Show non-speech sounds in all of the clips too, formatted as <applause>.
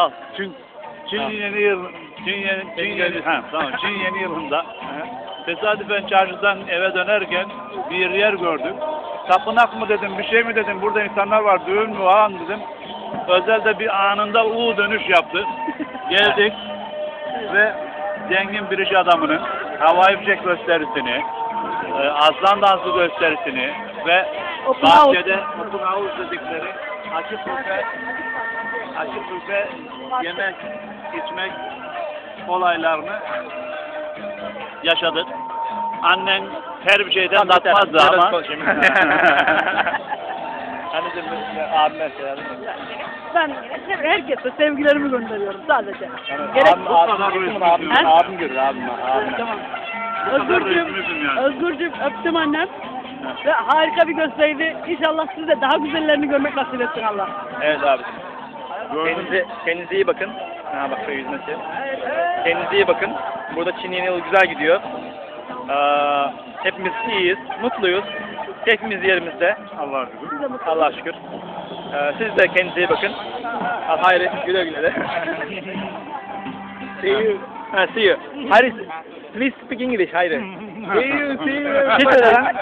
Al. Çin, Çin Ha. yeni yıl, Çin yeni, Çin Yeni ha, tamam, Çin yeni yılında tesadüfen çarşıdan eve dönerken bir yer gördüm. Tapınak mı dedim, bir şey mi dedim, burada insanlar var, düğün mü ağam dedim. Özelde bir anında U dönüş yaptı. <laughs> Geldik ve zengin bir iş adamının havai fişek gösterisini, e, aslan dansı gösterisini ve Open house. bahçede open house dedikleri açık büfe, açık büfe yemek, içmek olaylarını yaşadık. Annen her bir şeyden Tamam, tatmazdı ama. <laughs> Anneciğim abime şey yazdım. Ben herkese sevgilerimi gönderiyorum sadece. Yani Gerek abim, abim, kadar abim, abim, abim görür abim. abim. Tamam. Bu kadar Özgürcüğüm, resmisin yani. Özgürcüğüm öptüm annem. Ve harika bir gösteriydi. İnşallah siz de daha güzellerini görmek nasip etsin Allah. Evet abi. Kendinize, kendinize iyi bakın. Ha bak şöyle yüzmesi. Kendinize iyi bakın. Burada Çin yeni yıl güzel gidiyor. Ee, hepimiz iyiyiz, mutluyuz. Hepimiz yerimizde. Allah'a şükür. Allah'a şükür. Ee, siz de kendinize iyi bakın. Ha, Hayri güle güle de. see you. Ha, see you. Hayri, please speak English Hayri. <laughs> see you, see you. Bir şey söyle lan. <laughs>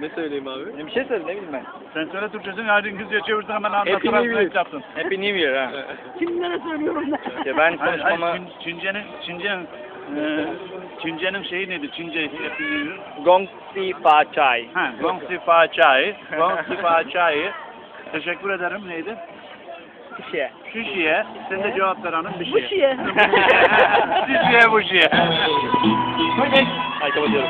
Ne söyleyeyim abi? Bir şey söyle ne bileyim ben. Sen söyle Türkçesini hadi İngilizce çevirsen hemen Happy anlatırsın. New Year. Ne yaptın? Happy New Year ha. <laughs> Kimlere söylüyorum ben? Ya ben Hayır, hayır, konuşmama Çin, Çince'nin, Çince'nin, e, Çince'nin şeyi neydi? Çince Happy. Gong Si Fa Chai. Ha, Gong Si Fa Chai. Gong Si Fa Chai. Teşekkür ederim. Neydi? Bir şey. Şu şiye. Sen de cevap ver hanım. <laughs> <laughs> Bir Bu şiye. şiye. Şu şiye bu şiye. Ay kapatıyorum.